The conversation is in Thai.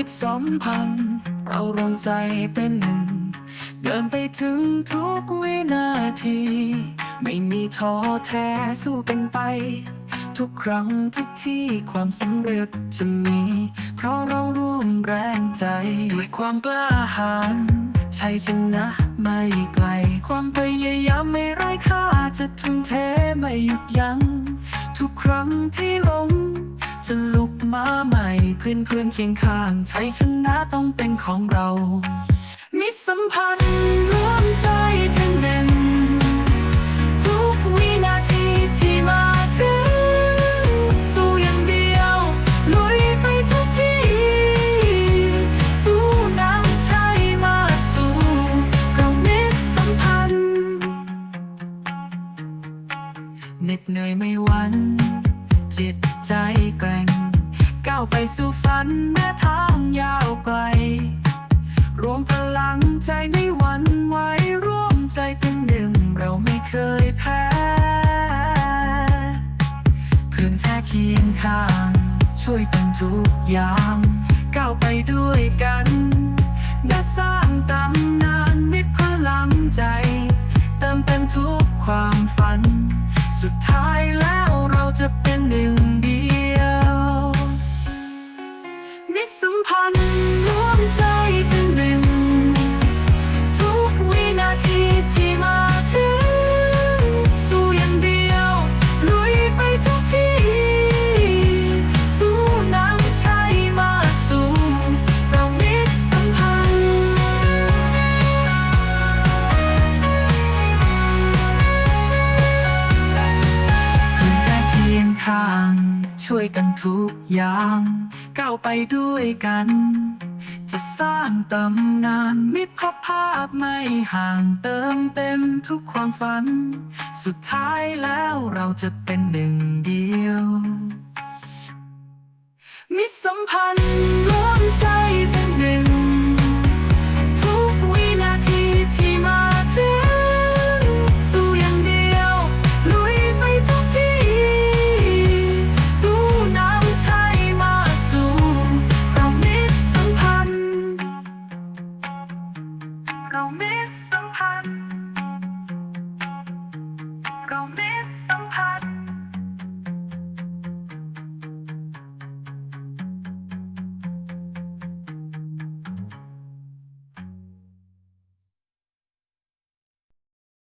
มิตสมพันธ์ เรารวมใจเป็นหนึ่ง เดินไปถึงทุกวินาที ไม่มีท้อแท้สู้เป็นไป ทุกครั้งทุกที่ความสำเร็จจะมี เพราะเราร่วมแรงใจ ด้วยความกล้าหาญชัยชนะไม่ไกล ความพยายามไม่ไร้ค่าจะทุ่มเทไม่หยุดยัง้งทุกครั้งที่ล้ม จะลุกมาใหม่เพื่อนเพื่อนเคียงข้างชัยชนะต้องเป็นของเรา มิสัมพันธ์ร่วมใจเป็นหนึ่งทุกวินาทีที่มาถึง สู้อย่างเดียว ลุยไปทุกที่ สู้น้ำใจมาสู่เรามิสัมพันธ์เหน็ดเหนื่อยไม่หวันจิต ใจแกร่ง ก้าวไปสู่ฝันแม้ทางยาวไกล รวมพลังใจไม่หวั่นไหวร่วมใจเป็นหนึ่งเราไม่เคยแพ้เพื่อนแท้เคียงข้าง ช่วยกันทุกยาม ก้าวไปด้วยกันและสร้างตำนานมิตรพลังใจ เติมเต็มทุกความฝัน มิตรสัมพันธ์ร่วมใจ กันทุกอย่างก้าวไปด้วยกัน จะสร้างตำนานมิตรภาพไม่ห่างเติมเต็มทุกความฝัน สุดท้ายแล้วเราจะเป็นหนึ่งเดียว มิตรสัมพันธ์